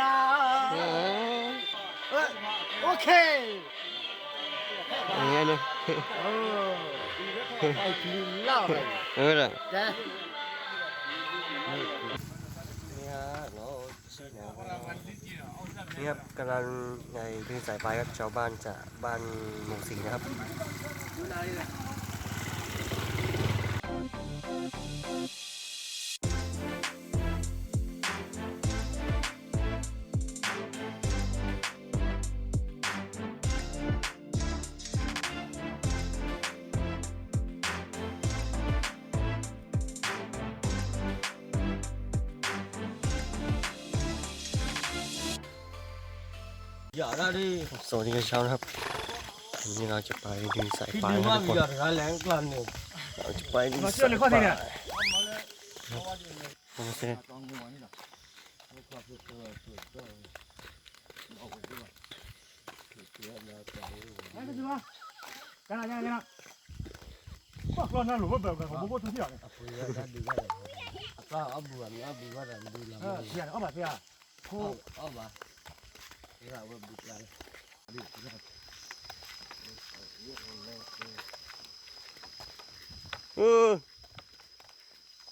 ลาเออเอ้ยโอเคอย่างเงี้ยเนี่ยเออไอ้กินเหล้าเลยเออล่ะแกนี่ฮะเรานี่ครับกำลังในดึงสายไฟครับชาวบ้านจากบ้านหมู่สีนะครับ อย่าละดิสวัสดีเช้านะครับวันนี้เราจะไปดึงสายไฟนะทุกคนเราจะไปดึงสายไฟโอเคกันนะกันนะว่าเราหน้าหลุมแบบกันผมบอกว่าทุกอย่างเลยก็เอาบวมเอาบวมว่าเราดูแลเสียเอาแบบเสียคู่เอาแบบ เราเริ่มดูกันดูกันเออ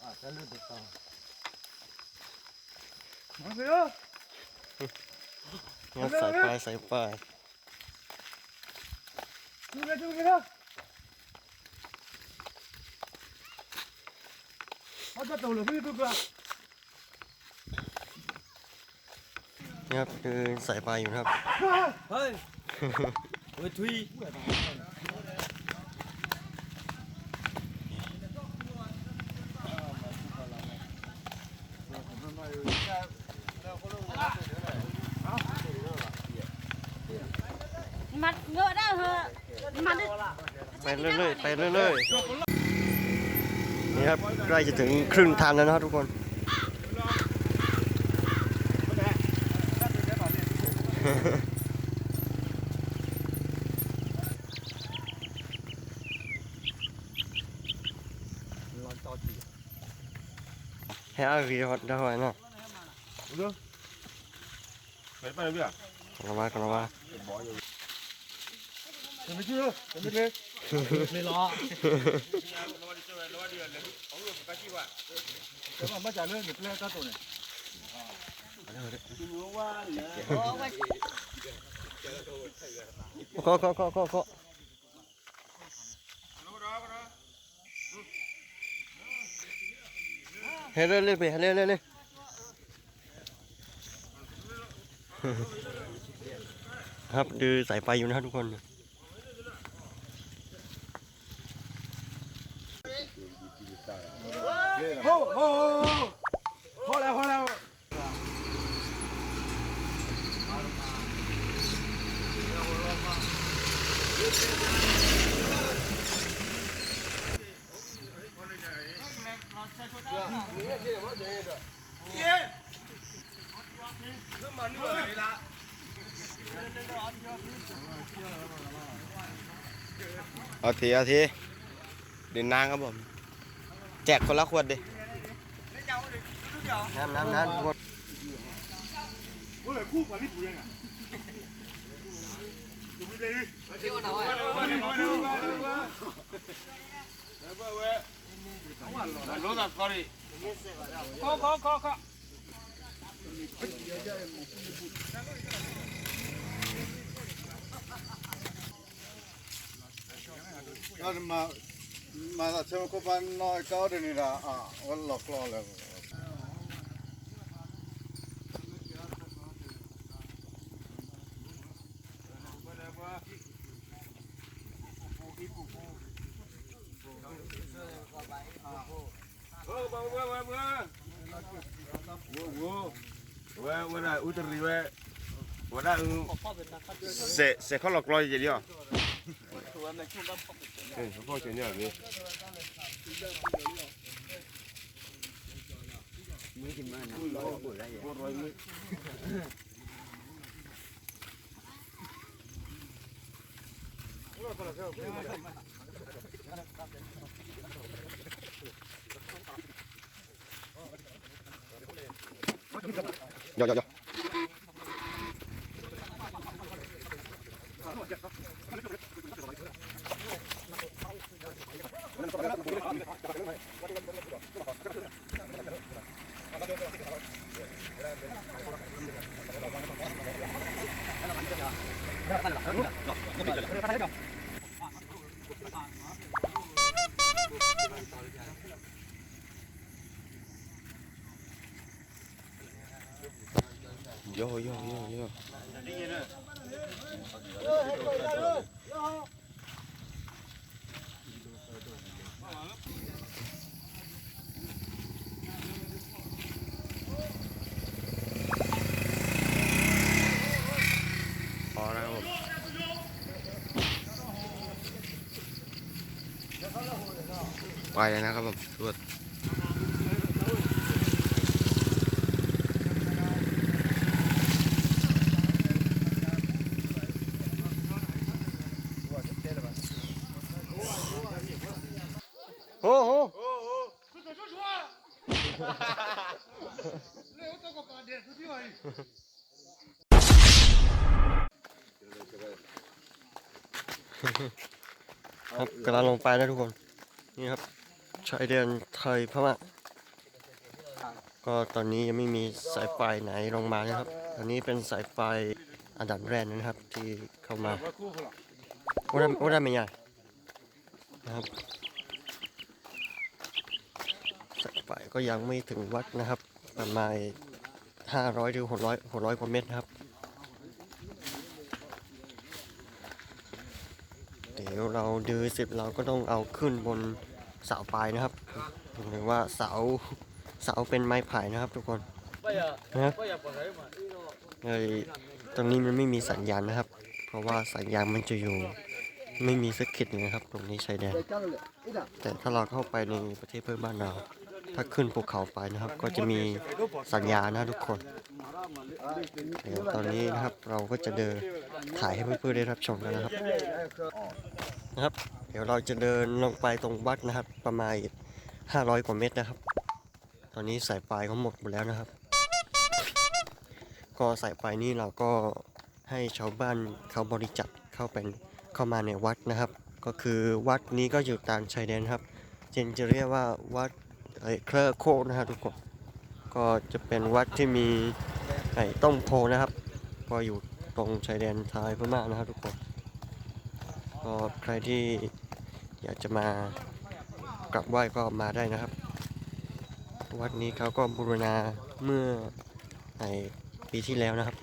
อะจะเลือดต่อเถอะงัส่ไปใายสายปลายดูกันดูกันเถอะมาจะตัวหรือไม่ดูกัน ครับดึงสายไฟอยู่นะครับ เฮ้ย เฮ้ยทุย mặt ngựa đó hả mặt đi ไปเรื่อยๆไปเรื่อยๆนี่ครับใกล้จะถึงครึ่งทางแล้วนะครับทุกคน Hả gì hoạt ra hỏi nè Được Mấy bài bây à? Còn ba, còn ba Còn mấy chưa? Còn mấy lên Mấy lọ Cái mà mất trả lương được lên ta tổ này ขอขอขอขอขอเฮ้ยเรื่อยๆไปเฮ้เรื่อยๆเลยครับดูสายไฟอยู่นะครับทุกคนพอแล้วพอแล้ว เอาทีเอาทีดินนางครับผม แจกคนละขวดดิน้ำน้ำน้ำขวดคู่กับพี่ปุ๋ยอะ 那什么，买了全部扣班，那高点的了啊，我落高了。 อุตริว่าว่าเสเสเขาหลอกลอยอย่างเดียวเออเขาพ่อเจเนี่ยนี่ย่อย่อย่อ vô vô vô vô. พอแล้วครับผมไปนะครับผมตรวจ โอ้โห ครับกำลังลงไปนะทุกคน นี่ครับชายแดนไทยพม่าก็ตอนนี้ยังไม่มีสายไฟไหนลงมานะครับอันนี้เป็นสายไฟอันดับแรกนะครับ ที่เข้ามาโอ้ได้โอ้ได้ไหม่ใหญ่นะครับสายไฟก็ยังไม่ถึงวัดนะครับ ประมาณ 500ถึง600 600กร้อยกว่าเมตรนะครับ เดี๋ยวเราดื้อเสร็จเราก็ต้องเอาขึ้นบนเสาปลายนะครับหรือว่าเสาเสาเป็นไม้ไผ่นะครับทุกคนนะครับเลยตรงนี้มันไม่มีสัญญาณนะครับ เพราะว่าสัญญาณมันจะอยู่ไม่มีสักขีดเลยนะครับ ตรงนี้ชายแดนแต่ถ้าเราเข้าไปในประเทศเพื่อนบ้านเรา ถ้าขึ้นภูเขาไปนะครับ ก็จะมีสัญญาณนะทุกคนเดี๋ยวตอนนี้นะครับเราก็จะเดินถ่ายให้เพื่อนๆได้รับชมกันนะครับนะครับ เดี๋ยวเราจะเดินลงไปตรงวัดนะครับ ประมาณ 500 กว่าเมตรนะครับ ตอนนี้สายไฟเขาหมดหมดแล้วนะครับ ก็สายไฟนี้เราก็ให้ชาวบ้านเขาบริจาคเข้าเป็นเข้ามาในวัดนะครับ ก็คือวัดนี้ก็อยู่ตามชายแดนครับเจนจะเรียกว่าวัด ไอ้เครือโคนะครับทุกคนก็จะเป็นวัดที่มีไอ้ต้นโพนะครับ ก็อยู่ตรงชายแดนไทยพม่านะครับทุกคนก็ใครที่อยากจะมากราบไหว้ก็มาได้นะครับ วัดนี้เขาก็บูรณาเมื่อในปีที่แล้วนะครับ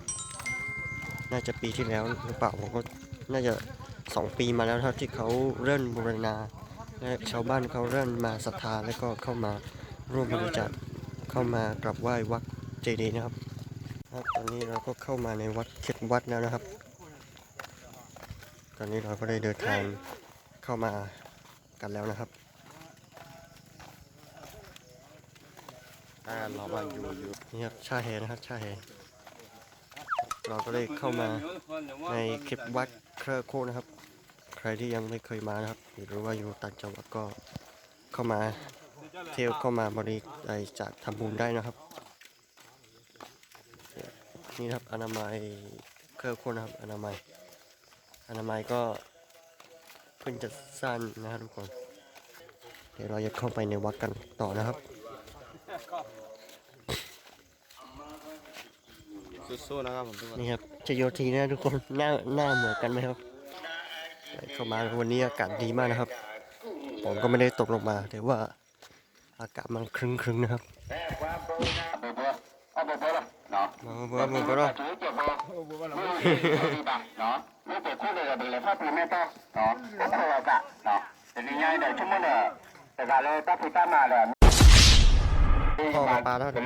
น่าจะปีที่แล้วหรือเปล่าผมก็น่าจะสองปีมาแล้วครับที่เขาเริ่มบูรณา และชาวบ้านเขาเริ่มมาศรัทธาแล้วก็เข้ามาร่วมบริจาคเข้ามากราบไหว้วัดเจดีย์นะครับครับตอนนี้เราก็เข้ามาในวัดเขตวัดแล้วนะครับ ตอนนี้เราก็ได้เดินทางเข้ามากันแล้วนะครับอ่าเราบ้านอยู่อยู่นี่ครับชาแฮนะครับชาแฮเราก็ได้เข้ามาในคลิปวัดเครือโคนะครับ ใครที่ยังไม่เคยมานะครับ หรือว่าอยู่ต่างจังหวัดก็เข้ามาเที่ยวเข้ามาบริจาคทำบุญได้นะครับ นี่นะครับอนามัยเครือโคกนะครับอนามัย อนามัยก็เพิ่งจะสร้างนะครับทุกคน เดี๋ยวเราจะเข้าไปในวัดกันต่อนะครับสู้ๆนะครับผมทุกคนนี่ครับจะโยทีนะทุกคนหน้าหน้าเหมือนกันไหมครับ เข้ามาวันนี้อากาศดีมากนะครับ ผมก็ไม่ได้ตกลงมาแต่ว่าอากาศมันครึ้งครึ้งๆนะครับมาเบอร์มาเบอร์พ่อมาปลาแล้วเดี๋ยว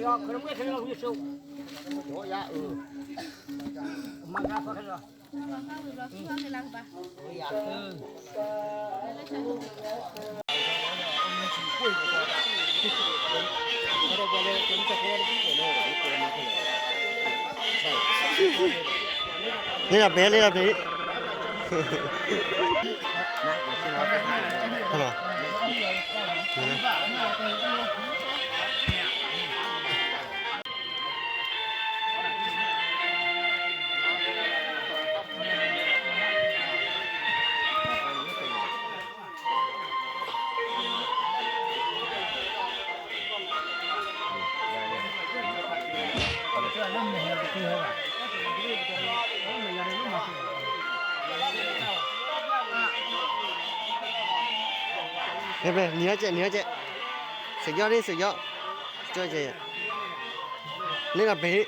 do cái mua cái là như sâu mà cá phải rồi Hãy subscribe cho kênh Ghiền Mì Gõ Để không bỏ lỡ นี่ดับเบสนี่ดับนี้ฮัลโห ล เฮ้ยไปเหนือเจ๊เหนือเจ๊สุดยอดนี่สุดยอดช่วยเจ๊นี่ดับเบส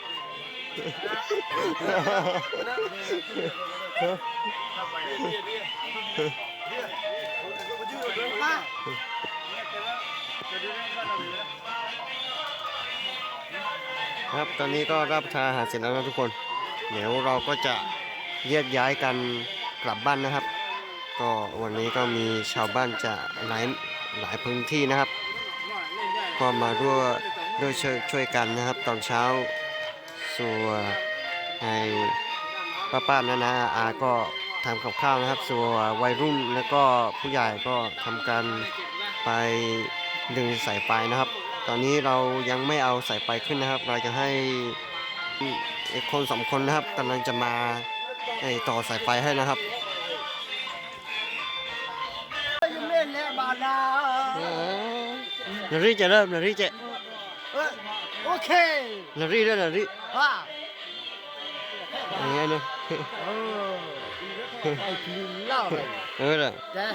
ครับตอนนี้ก็รับทานอาหารเสร็จแล้วนะทุกคน เดี๋ยวเราก็จะแยกย้ายกันกลับบ้านนะครับ วันนี้ก็มีชาวบ้านจากหลายหลายพื้นที่นะครับ ก็มาร่วมด้วยช่วยช่วยกันนะครับ ตอนเช้าส่วนให้ป้าป้านานาอาก็ทำกับข้าวนะครับ ส่วนวัยรุ่นแล้วก็ผู้ใหญ่ก็ทำการไปดึงสายไฟนะครับ ตอนนี้เรายังไม่เอาสายไฟขึ้นนะครับ เราจะให้คนสองคนนะครับกำลังจะมาไอ้ต่อสายไฟให้นะครับ นารีจะเริ่มนารีจะโอเคนารีด้วยนารีอะอย่างเงี้ยเนอะเออไอ้กินเหล้าเลยเออเลยจ้ะ